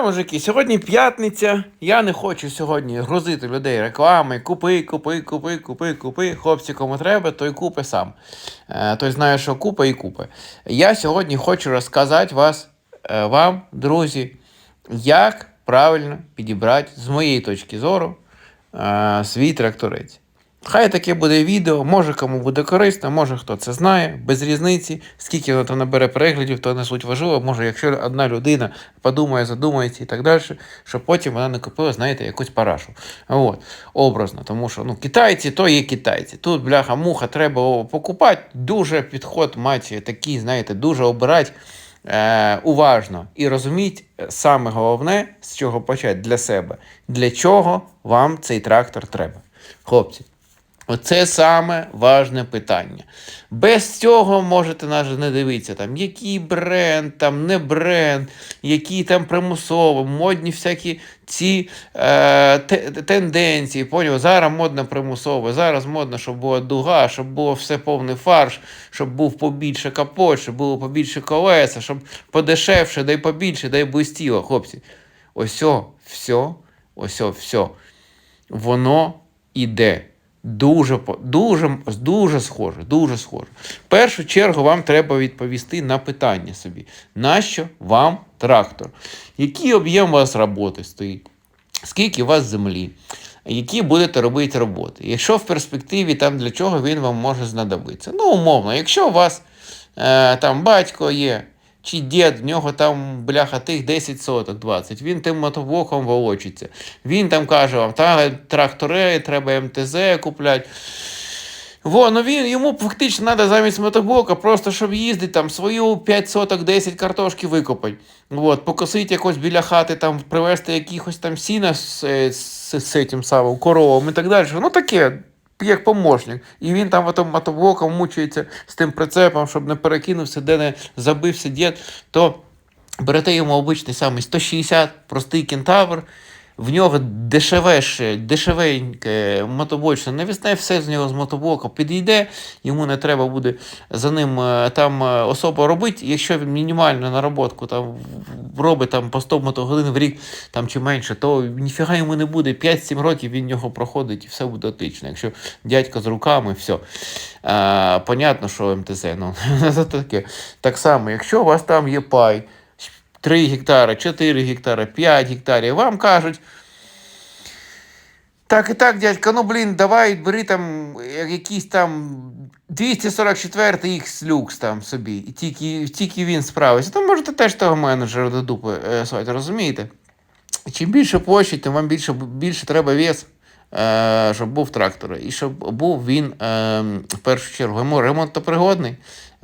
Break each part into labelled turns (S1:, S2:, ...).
S1: Мужики, сьогодні п'ятниця. Я не хочу сьогодні грузити людей реклами. Купи, купи, купи, купи, купи. Хлопці, кому треба, той купи сам. Е, той знає, що купи і купи. Я сьогодні хочу розказати вас, е, вам, друзі, як правильно підібрати, з моєї точки зору, е, свій тракторець. Хай таке буде відео, може кому буде корисно, може хто це знає, без різниці, скільки воно там набере переглядів, то не суть важливо. Може, якщо одна людина подумає, задумається і так далі, щоб потім вона не купила, знаєте, якусь парашу. От, образно, тому що ну, китайці то є китайці. Тут, бляха, муха, треба покупати. Дуже підход маті такий, знаєте, дуже обирати. Е, уважно і розуміть е, саме головне, з чого почати для себе. Для чого вам цей трактор треба. Хлопці, Оце саме важне питання. Без цього можете навіть не дивитися, там, який бренд, там не бренд, які там примусово, модні всякі ці е, те- тенденції. Поняв? Зараз модно примусово, зараз модно, щоб була дуга, щоб було все повний фарш, щоб був побільше капот, щоб було побільше колеса, щоб подешевше, дай побільше, дай блистіло, хлопці. Ось, все, ось, все воно іде. Дуже, дуже, дуже схоже, дуже схоже. В першу чергу вам треба відповісти на питання собі. Нащо вам трактор? Який об'єм у вас роботи стоїть? Скільки у вас землі? Які будете робити роботи? Якщо в перспективі там для чого він вам може знадобитися? Ну, умовно, якщо у вас е, там батько є, чи дід, в нього там, бляха, тих 10 соток, 20, він тим мотоблоком волочиться. Він там каже вам, та трактори, треба МТЗ купляти. Во, ну він, йому фактично треба замість мотоблока, просто щоб їздити там свою 5 соток, 10 картошки викопати. От, покосити якось біля хати, там, привезти якихось там сіна з, е, з, з цим самим коровом і так далі. Ну таке, як помощник. І він там отом мотоблоком мучається з тим прицепом, щоб не перекинувся, де не забився дід, то берете йому обичний самий 160, простий кентавр, в нього дешевеше, дешевеньке мотоблочне навісне, все з нього з мотоблока підійде, йому не треба буде за ним е, там е, особо робити. Якщо він мінімально наработку там робить там по 100 мотогодин в рік там, чи менше, то ніфіга йому не буде. 5-7 років він нього проходить і все буде отлично. Якщо дядько з руками, все. А, понятно, що МТЗ, ну це таке. Так само, якщо у вас там є пай, 3 гектари, 4 гектари, 5 гектарів, вам кажуть. Так і так, дядька, ну блін, давай бери там е, якийсь там 244 X люкс там собі, і тільки, тільки він справиться. То можете теж того менеджера до дупи е, розумієте? Чим більше площадь, тим вам більше, більше треба вес, е, щоб був трактор. І щоб був він е, в першу чергу ремонтопригодний.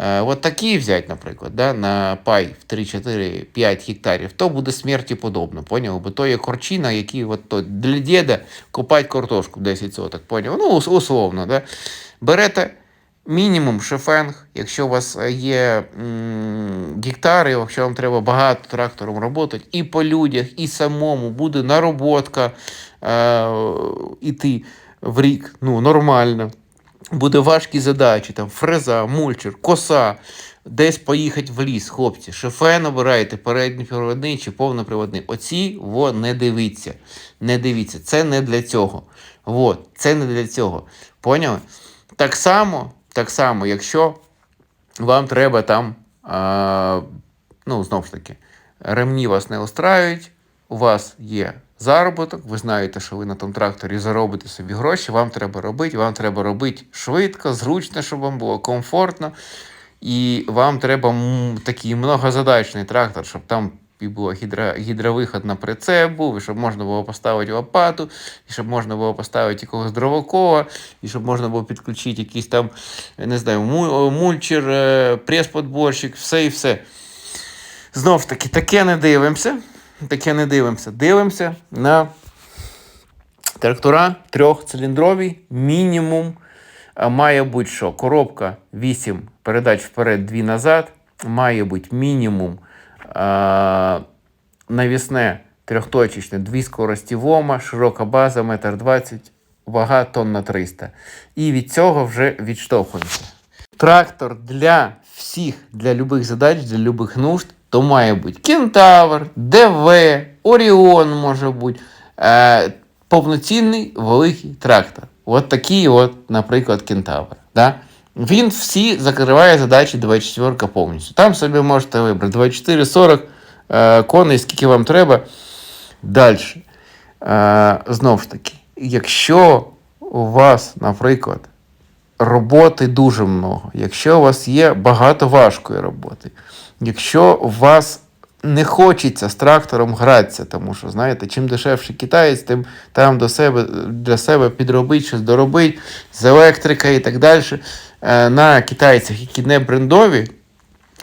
S1: Е, от такий взяти, наприклад, да, на пай в 3-4-5 гектарів, то буде смерті подобно, поняв? Бо то є корчина, які от то для діда купать картошку 10 соток, поняв? Ну, условно, да? Берете мінімум шефенг, якщо у вас е, є гектари, якщо вам треба багато трактором роботи, і по людях, і самому буде нароботка е, іти в рік, ну, нормально. Буде важкі задачі, там фреза, мульчер, коса, десь поїхати в ліс, хлопці. Шофен обираєте, передньоприводний чи повноприводний. Оці во не дивіться. Не дивіться. Це не для цього. От, це не для цього. Поняли? Так само, так само, якщо вам треба там, а, ну, знову ж таки, ремні вас не устраюють, у вас є заробіток, ви знаєте, що ви на тому тракторі заробите собі гроші, вам треба робити, вам треба робити швидко, зручно, щоб вам було комфортно. І вам треба такий многозадачний трактор, щоб там і було гідро, гідровиход на прицеп і щоб можна було поставити лопату, і щоб можна було поставити якогось дровокова, і щоб можна було підключити якийсь там, не знаю, мульчер, е, прес-подборщик, все і все. Знов таки, таке не дивимося. Таке не дивимося. Дивимося на трактора трьохциліндрові, мінімум. Має бути що? Коробка 8 передач вперед, 2 назад. Має бути мінімум а, навісне трьохточечне, дві скорості ВОМа, широка база, метр 20, вага тонна 300. І від цього вже відштовхуємося. Трактор для всіх, для любих задач, для любих нужд, то має бути Кентавр, ДВ, Оріон може бути. Е, повноцінний великий трактор. От такий, от, наприклад, кентавр. Да? Він всі закриває задачі 24 повністю. Там собі можете вибрати 24-40 е, коней, скільки вам треба. Далі. Е, знову ж таки, якщо у вас, наприклад, роботи дуже много, якщо у вас є багато важкої роботи, якщо у вас не хочеться з трактором гратися, тому що, знаєте, чим дешевше китаєць, тим там до себе, для себе підробить щось доробить з електрика і так далі. Е, на китайцях, які не брендові,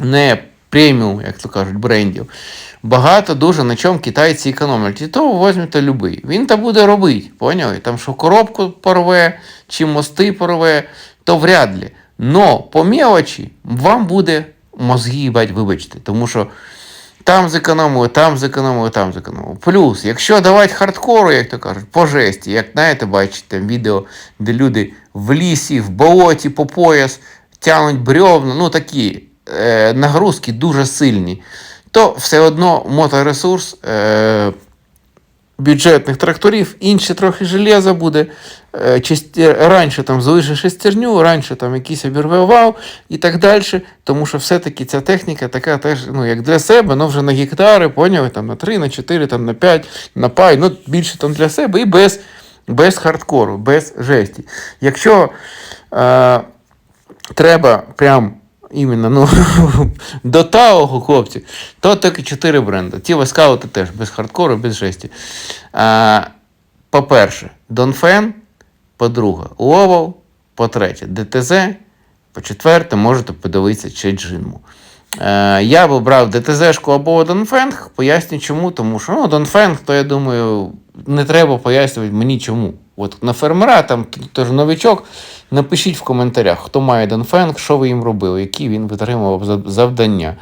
S1: не преміум, як то кажуть, брендів. Багато дуже на чому китайці економлять. І то візьмете любий. Він то буде робити, поняли? Там що коробку порве, чи мости порве, то вряд ли. Но по мелочі вам буде мозги їбать, вибачте. Тому що там зекономили, там зекономили, там зекономили. Плюс, якщо давати хардкору, як то кажуть, по жесті, як знаєте, бачите відео, де люди в лісі, в болоті по пояс тягнуть брьовна, ну такі е, нагрузки дуже сильні, то все одно моторесурс. Е, бюджетних тракторів, інше трохи железа буде. Е, раніше там залише шестерню, раніше там якийсь обірве вал і так далі. Тому що все-таки ця техніка така теж, ну, як для себе, ну вже на гектари, поняли, там на 3, на 4, там на 5, на пай, ну більше там для себе і без без хардкору, без жесті. Якщо е, треба прям іменно ну, до Таого хлопці, то тільки чотири бренди. Ті скаути теж без хардкору, без жесті. По-перше, Донфен, по-друге, Ловол, по-третє, ДТЗ, по-четверте, можете подивитися Чеджинму. Е, Я б брав ДТЗ-шку або Донфенг, поясню чому, тому що ну, Донфенг, то я думаю, не треба пояснювати мені чому. От на фермера, там теж новичок. Напишіть в коментарях, хто має Донфенг, що ви їм робили, які він витримував завдання.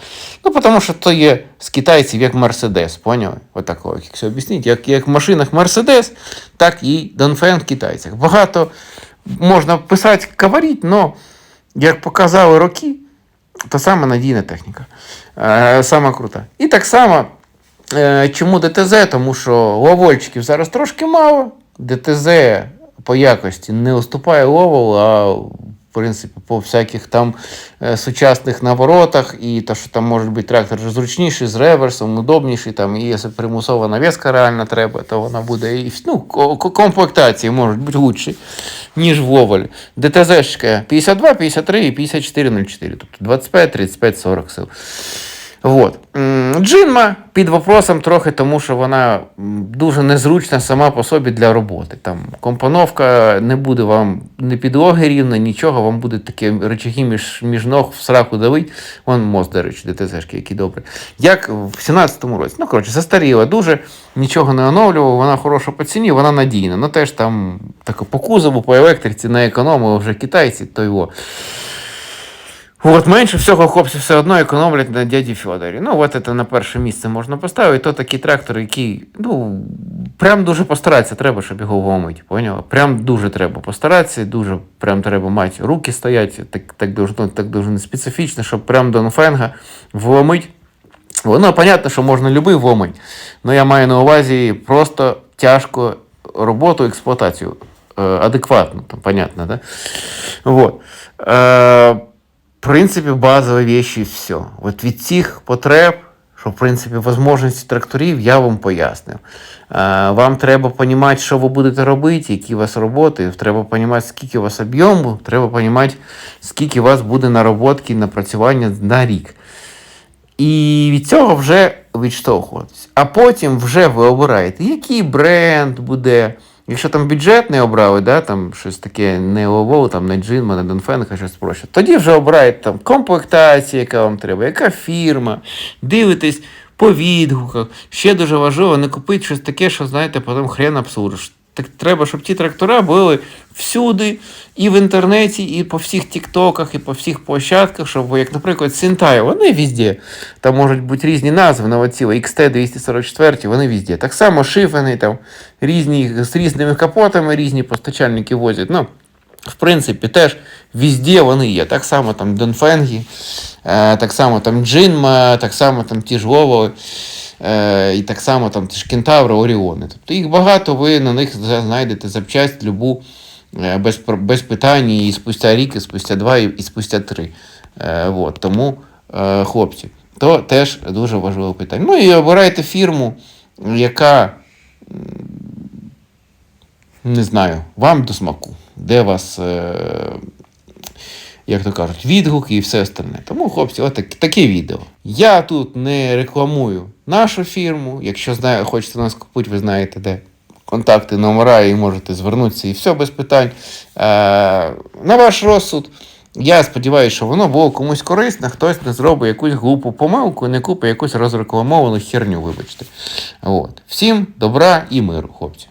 S1: Ну, тому що то є з китайців як Мерседес, поняли? Отакого, От якщо об'ясніть, як як в машинах Мерседес, так і Донфенг в китайцях. Багато можна писати, каваріть, але як показали роки, то саме надійна техніка. Е, крута. І так само, е, чому ДТЗ? Тому що ловольчиків зараз трошки мало. ДТЗ по якості не уступає лову, а в принципі по всяких там е, сучасних наворотах, і то, що там може бути трактор зручніший, з реверсом, удобніший, там, і якщо примусова нав'язка реально треба, то вона буде і ну, комплектації можуть бути лучші, ніж в Ловоль. ДТЗ 52, 53 і 54, 04, тобто 25, 35, 40 сил. Вот. Джинма під вопросом трохи, тому що вона дуже незручна сама по собі для роботи. Там Компоновка не буде вам не підлоги рівна, нічого, вам буде такі речаги між між ног в сраку давить. Вон мост, до речі, ДТЗшки, які добре. Як в 17-му році. Ну, коротше, застаріла дуже, нічого не оновлював, вона хороша по ціні, вона надійна. Ну теж там так, по кузову, по електриці, на економили вже китайці, то його. От менше всього хлопці все одно економлять на дяді Федорі. Ну, от це на перше місце можна поставити. То такий трактор, який ну, прям дуже постаратися треба, щоб його вомити. Поняла? Прям дуже треба постаратися, дуже прям треба мати руки стоять, так так дуже ну, так дуже специфічно, щоб прям до Нфенга вломить. Воно, понятно, що можна любий вломить, але я маю на увазі просто тяжко роботу, експлуатацію. Е, адекватно, там, понятно, да? Вот. Е, принципі, базові речі і все. От від цих потреб, що, в принципі, можливості тракторів, я вам пояснив. Вам треба розуміти, що ви будете робити, які у вас роботи, треба розуміти, скільки у вас об'єму, треба розуміти, скільки у вас буде нароботки, напрацювання на рік. І від цього вже відштовхуватись. А потім вже ви обираєте, який бренд буде. Якщо там бюджет не обрали, да, там щось таке не лово, там не Джинма, не Донфенка, щось проще, тоді вже обираєте там комплектація, яка вам треба, яка фірма, дивитесь по відгуках. Ще дуже важливо не купити щось таке, що, знаєте, потім хрен обсудиш. Так треба, щоб ті трактора були всюди, і в інтернеті, і по всіх тіктоках, і по всіх площадках, щоб, як, наприклад, Сінтай, вони везде. Там можуть бути різні назви на оці XT244, вони везде. Так само шифани, там різні, з різними капотами, різні постачальники возять. Ну, в принципі, теж везде вони є. Так само там Донфенгі, так само там Джинма, так само там ті ж Лово. Е, і так само там ті ж кентаври, Оріони. Тобто їх багато, ви на них знайдете запчасть любу е, без, без питань і спустя рік, і спустя два, і, спустя три. Е, от, тому, хлопці, то теж дуже важливе питання. Ну і обирайте фірму, яка не знаю, вам до смаку, де вас, як то кажуть, відгуки і все остальне. Тому, хлопці, от так, таке відео. Я тут не рекламую нашу фірму. Якщо знає, хочете нас купити, ви знаєте, де контакти, номера, і можете звернутися, і все без питань. Е, на ваш розсуд. Я сподіваюся, що воно було комусь корисне, хтось не зробить якусь глупу помилку, не купить якусь розрекламовану херню, вибачте. От. Всім добра і миру, хлопці.